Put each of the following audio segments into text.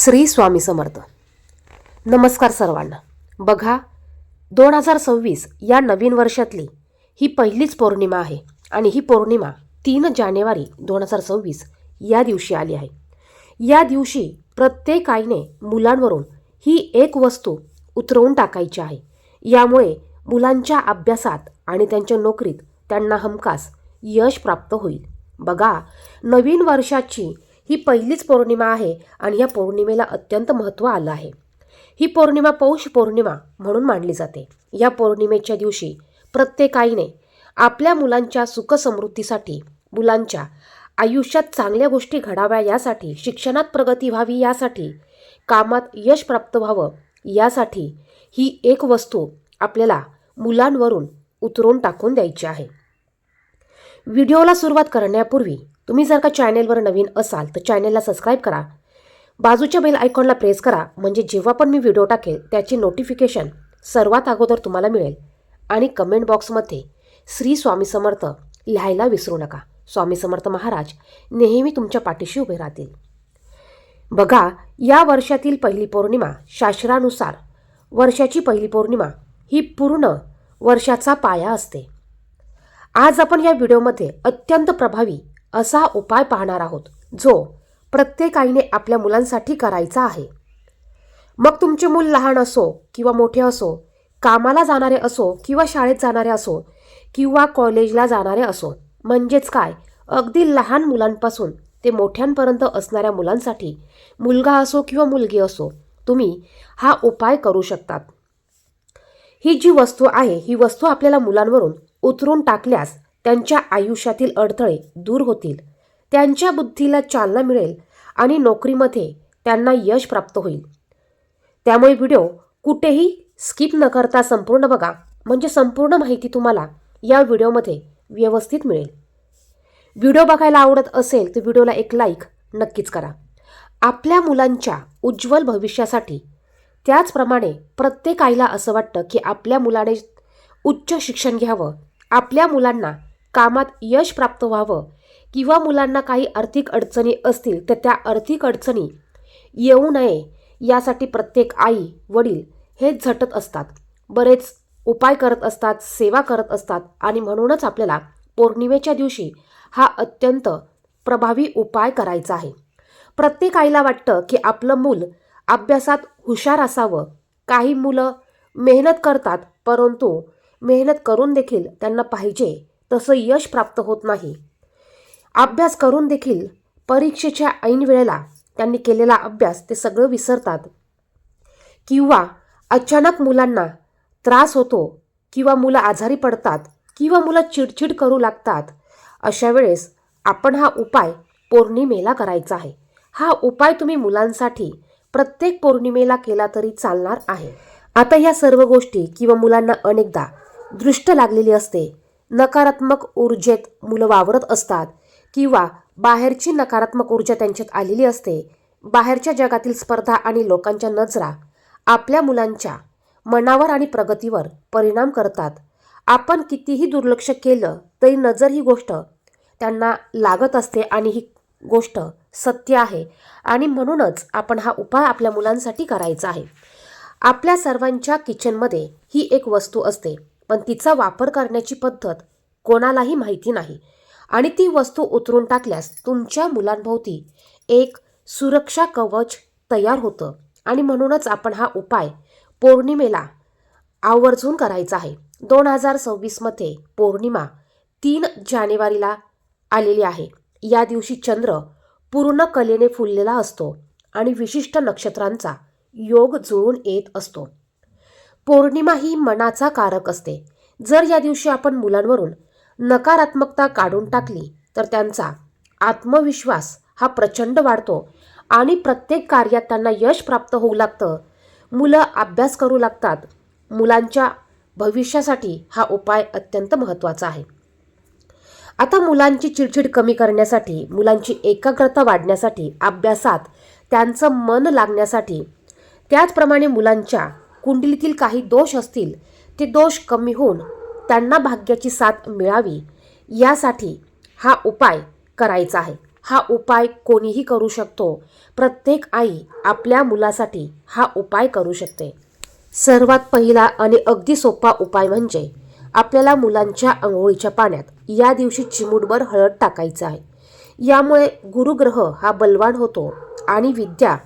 श्री स्वामी समर्थ. नमस्कार सर्वांना. बघा दोन हजार सव्वीस या नवीन वर्षातली ही पहिलीच पौर्णिमा आहे आणि ही पौर्णिमा तीन जानेवारी दोन हजार सव्वीस या दिवशी आली आहे. या दिवशी प्रत्येक आईने मुलांवरून ही एक वस्तू उतरवून टाकायची आहे. यामुळे मुलांच्या अभ्यासात आणि त्यांच्या नोकरीत त्यांना हमखास यश प्राप्त होईल. बघा नवीन वर्षाची ही पहिलीच पौर्णिमा आहे आणि या पौर्णिमेला अत्यंत महत्त्व आलं आहे. ही पौर्णिमा पौष पौर्णिमा म्हणून मानली जाते. या पौर्णिमेच्या दिवशी प्रत्येक आईने आपल्या मुलांच्या सुखसमृद्धीसाठी मुलांच्या आयुष्यात चांगल्या गोष्टी घडाव्या यासाठी शिक्षणात प्रगती व्हावी यासाठी कामात यश प्राप्त व्हावं यासाठी ही एक वस्तू आपल्याला मुलांवरून उतरून टाकून द्यायची आहे. व्हिडिओला सुरुवात करण्यापूर्वी तुम्ही जर का चॅनेलवर नवीन असाल तर चॅनेलला सबस्क्राईब करा. बाजूच्या बेल आयकॉनला प्रेस करा म्हणजे जेव्हा पण मी व्हिडिओ टाकेल त्याची नोटिफिकेशन सर्वात अगोदर तुम्हाला मिळेल. आणि कमेंट बॉक्समध्ये श्री स्वामी समर्थ लिहायला विसरू नका. स्वामी समर्थ महाराज नेहमी तुमच्या पाठीशी उभे राहतील. बघा या वर्षातील पहिली पौर्णिमा शास्त्रानुसार वर्षाची पहिली पौर्णिमा ही पूर्ण वर्षाचा पाया असते. आज आपण या व्हिडिओमध्ये अत्यंत प्रभावी असा उपाय पाहणार आहोत जो प्रत्येक आईने आपल्या मुलांसाठी करायचा आहे. मग तुमचे मूल लहान असो किंवा मोठे असो कामाला जाणारे असो किंवा शाळेत जाणारे असो किंवा कॉलेजला जाणारे असो म्हणजेच काय? अगदी लहान मुलांपासून ते मोठ्यांपर्यंत असणाऱ्या मुलांसाठी मुलगा असो किंवा मुलगी असो तुम्ही हा उपाय करू शकतात. ही जी वस्तू आहे ही वस्तू आपल्याला मुलांवरून उतरून टाकल्यास त्यांच्या आयुष्यातील अडथळे दूर होतील. त्यांच्या बुद्धीला चालना मिळेल आणि नोकरीमध्ये त्यांना यश प्राप्त होईल. त्यामुळे व्हिडिओ कुठेही स्किप न करता संपूर्ण बघा. म्हणजे संपूर्ण माहिती तुम्हाला या व्हिडिओमध्ये व्यवस्थित मिळेल. व्हिडिओ बघायला आवडत असेल तर व्हिडिओला एक लाईक नक्कीच करा. आपल्या मुलांच्या उज्ज्वल भविष्यासाठी त्याचप्रमाणे प्रत्येक आईला असं वाटतं की आपल्या मुलाने उच्च शिक्षण घ्यावं. आपल्या मुलांना कामात यश प्राप्त व्हावं. किंवा मुलांना काही आर्थिक अडचणी असतील तर त्या आर्थिक अडचणी येऊ नये यासाठी प्रत्येक आई वडील हे झटत असतात. बरेच उपाय करत असतात सेवा करत असतात आणि म्हणूनच आपल्याला पौर्णिमेच्या दिवशी हा अत्यंत प्रभावी उपाय करायचा आहे. प्रत्येक आईला वाटतं की आपलं मूल अभ्यासात हुशार असावं. काही मुलं मेहनत करतात परंतु मेहनत करून देखील त्यांना पाहिजे तसं यश प्राप्त होत नाही. अभ्यास करून देखील परीक्षेच्या ऐन वेळेला त्यांनी केलेला अभ्यास ते सगळं विसरतात. किंवा अचानक मुलांना त्रास होतो किंवा मुलं आजारी पडतात किंवा मुलं चिडचिड करू लागतात अशा वेळेस आपण हा उपाय पौर्णिमेला करायचा आहे. हा उपाय तुम्ही मुलांसाठी प्रत्येक पौर्णिमेला केला तरी चालणार आहे. आता या सर्व गोष्टी किंवा मुलांना अनेकदा दृष्ट लागलेली असते. नकारात्मक ऊर्जेत मुलं वावरत असतात किंवा बाहेरची नकारात्मक ऊर्जा त्यांच्यात आलेली असते बाहेरच्या जगातील स्पर्धा आणि लोकांच्या नजरा आपल्या मुलांच्या मनावर आणि प्रगतीवर परिणाम करतात. आपण कितीही दुर्लक्ष केलं तरी नजर ही गोष्ट त्यांना लागत असते आणि ही गोष्ट सत्य आहे आणि म्हणूनच आपण हा उपाय आपल्या मुलांसाठी करायचा आहे. आपल्या सर्वांच्या किचनमध्ये ही एक वस्तू असते. पण तिचा वापर करण्याची पद्धत कोणालाही माहिती नाही. आणि ती वस्तू उतरून टाकल्यास तुमच्या मुलांभोवती एक सुरक्षा कवच तयार होतं. आणि म्हणूनच आपण हा उपाय पौर्णिमेला आवर्जून करायचा आहे. दोन हजार सव्वीसमध्ये पौर्णिमा तीन जानेवारीला आलेली आहे. या दिवशी चंद्र पूर्ण कलेने फुललेला असतो आणि विशिष्ट नक्षत्रांचा योग जुळून येत असतो. पौर्णिमा ही मनाचा कारक असते. जर या दिवशी आपण मुलांवरून नकारात्मकता काढून टाकली तर त्यांचा आत्मविश्वास हा प्रचंड वाढतो आणि प्रत्येक कार्यात त्यांना यश प्राप्त होऊ लागतं. मुलं अभ्यास करू लागतात. मुलांच्या भविष्यासाठी हा उपाय अत्यंत महत्त्वाचा आहे. आता मुलांची चिडचिड कमी करण्यासाठी मुलांची एकाग्रता वाढण्यासाठी अभ्यासात त्यांचं मन लागण्यासाठी त्याचप्रमाणे मुलांच्या कुंडलीतील काही दोष असतील ते दोष कमी होऊन त्यांना भाग्याची साथ मिळावी यासाठी हा उपाय करायचा आहे. हा उपाय कोणीही करू शकतो. प्रत्येक आई आपल्या मुलासाठी हा उपाय करू शकते. सर्वात पहिला आणि अगदी सोपा उपाय म्हणजे आपल्याला मुलांच्या आंघोळीच्या पाण्यात या दिवशी चिमूटभर हळद टाकायचं आहे. यामुळे गुरुग्रह हा बलवान होतो आणि विद्या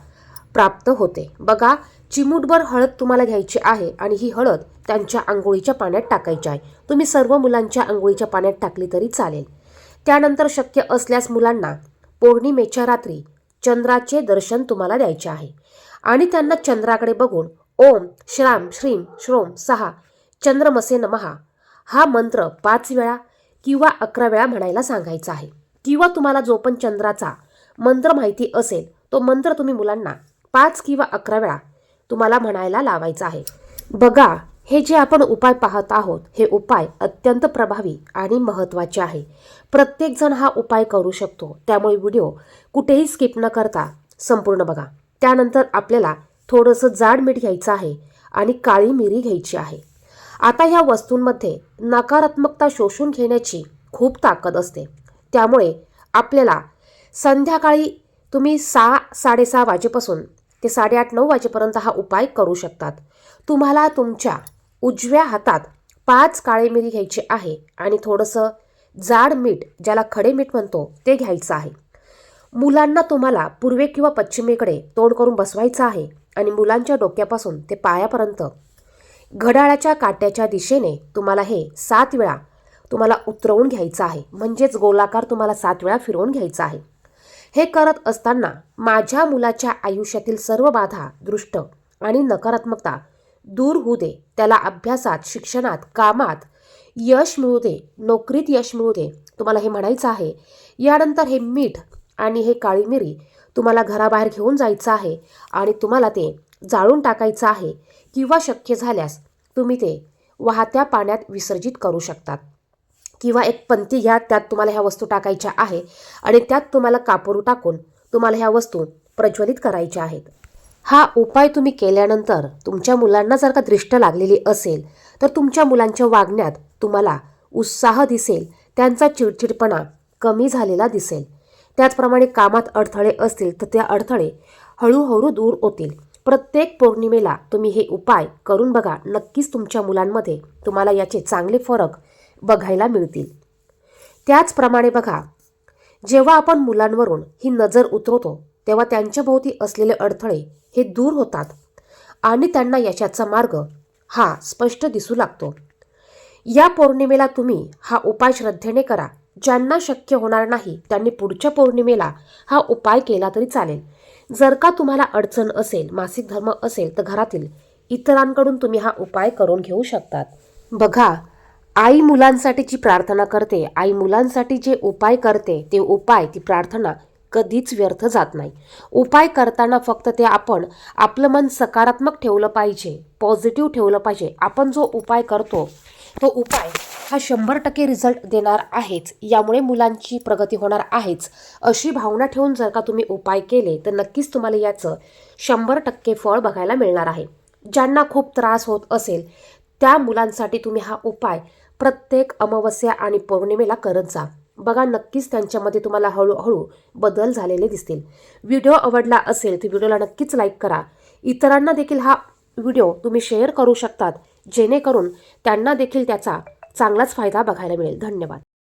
प्राप्त होते. बघा चिमूटभर हळद तुम्हाला घ्यायची आहे आणि ही हळद त्यांच्या आंघोळीच्या पाण्यात टाकायची आहे. तुम्ही सर्व मुलांच्या आंघोळीच्या पाण्यात टाकली तरी चालेल. त्यानंतर शक्य असल्यास मुलांना पौर्णिमेच्या रात्री चंद्राचे दर्शन तुम्हाला द्यायचे आहे. आणि त्यांना चंद्राकडे बघून ओम श्राम श्रीम श्रोम सहा चंद्रमसे नमहा हा मंत्र पाच वेळा किंवा अकरा वेळा म्हणायला सांगायचा आहे. किंवा तुम्हाला जो पण चंद्राचा मंत्र माहिती असेल तो मंत्र तुम्ही मुलांना पाच किंवा अकरा वेळा तुम्हाला म्हणायला लावायचा आहे. बघा हे जे आपण उपाय पाहत आहोत हे उपाय अत्यंत प्रभावी आणि महत्त्वाचे आहे. प्रत्येकजण हा उपाय करू शकतो. त्यामुळे व्हिडिओ कुठेही स्किप न करता संपूर्ण बघा. त्यानंतर आपल्याला थोडंसं जाड मीठ घ्यायचं आहे आणि काळी मिरी घ्यायची आहे. आता ह्या वस्तूंमध्ये नकारात्मकता शोषून घेण्याची खूप ताकद असते. त्यामुळे आपल्याला संध्याकाळी तुम्ही सहा साडेसहा वाजेपासून ते साडेआठ नऊ वाजेपर्यंत हा उपाय करू शकतात. तुम्हाला तुमच्या उजव्या हातात पाच काळे मिरी घ्यायची आहे आणि थोडंसं जाड मीठ ज्याला खडे मीठ म्हणतो ते घ्यायचं आहे. मुलांना तुम्हाला पूर्वे किंवा पश्चिमेकडे तोंड करून बसवायचं आहे आणि मुलांच्या डोक्यापासून ते पायापर्यंत घड्याळाच्या काट्याच्या दिशेने तुम्हाला हे सात वेळा तुम्हाला उतरवून घ्यायचं आहे. म्हणजेच गोलाकार तुम्हाला सात वेळा फिरवून घ्यायचं आहे. हे करत असताना माझ्या मुलाच्या आयुष्यातील सर्व बाधा दृष्ट आणि नकारात्मकता दूर होऊ दे. त्याला अभ्यासात शिक्षणात कामात यश मिळू दे. नोकरीत यश मिळू दे. तुम्हाला हे म्हणायचं आहे. यानंतर हे मीठ आणि हे काळी मिरी तुम्हाला घराबाहेर घेऊन जायचं आहे आणि तुम्हाला ते जाळून टाकायचं आहे किंवा शक्य झाल्यास तुम्ही ते वाहत्या पाण्यात विसर्जित करू शकतात. किंवा एक पंती घ्या त्यात तुम्हाला ह्या वस्तू टाकायच्या आहे. आणि त्यात तुम्हाला कापूर टाकून तुम्हाला ह्या वस्तू प्रज्वलित करायच्या आहेत. हा उपाय तुम्ही केल्यानंतर तुमच्या मुलांना जर का दृष्ट लागलेली असेल तर तुमच्या मुलांच्या वागण्यात तुम्हाला उत्साह दिसेल त्यांचा चिडचिडपणा कमी झालेला दिसेल. त्याचप्रमाणे कामात अडथळे असतील तर ते अडथळे हळूहळू दूर होतील. प्रत्येक पौर्णिमेला तुम्ही हे उपाय करून बघा. नक्कीच तुमच्या मुलांमध्ये तुम्हाला याचे चांगले फरक बघायला मिळतील. त्याचप्रमाणे बघा जेव्हा आपण मुलांवरून ही नजर उतरवतो तेव्हा त्यांच्याभोवती असलेले अडथळे हे दूर होतात आणि त्यांना यशाचा मार्ग हा स्पष्ट दिसू लागतो. या पौर्णिमेला तुम्ही हा उपाय श्रद्धेने करा. ज्यांना शक्य होणार नाही त्यांनी पुढच्या पौर्णिमेला हा उपाय केला तरी चालेल. जर का तुम्हाला अडचण असेल मासिक धर्म असेल तर घरातील इतरांकडून तुम्ही हा उपाय करून घेऊ शकतात. बघा आई मुलांसाठीची प्रार्थना करते आई मुलांसाठी जे उपाय करते ते उपाय ती प्रार्थना कधीच व्यर्थ जात नाही. उपाय करताना फक्त ते आपण आपलं मन सकारात्मक ठेवलं पाहिजे पॉझिटिव्ह ठेवलं पाहिजे. आपण जो उपाय करतो तो उपाय हा शंभर टक्के रिझल्ट देणार आहेच. यामुळे मुलांची प्रगती होणार आहेच. अशी भावना ठेवून जर का तुम्ही उपाय केले तर नक्कीच तुम्हाला याचं शंभर टक्के फळ बघायला मिळणार आहे. ज्यांना खूप त्रास होत असेल त्या मुलांसाठी तुम्ही हा उपाय प्रत्येक अमावस्या आणि पौर्णिमेला करत जा. बघा नक्कीच त्यांच्यामध्ये तुम्हाला हळूहळू बदल झालेले दिसतील. व्हिडिओ आवडला असेल तर व्हिडिओला नक्कीच लाईक करा. इतरांना देखील हा व्हिडिओ तुम्ही शेअर करू शकतात. जेणेकरून त्यांना देखील त्याचा चांगलाच फायदा बघायला मिळेल. धन्यवाद.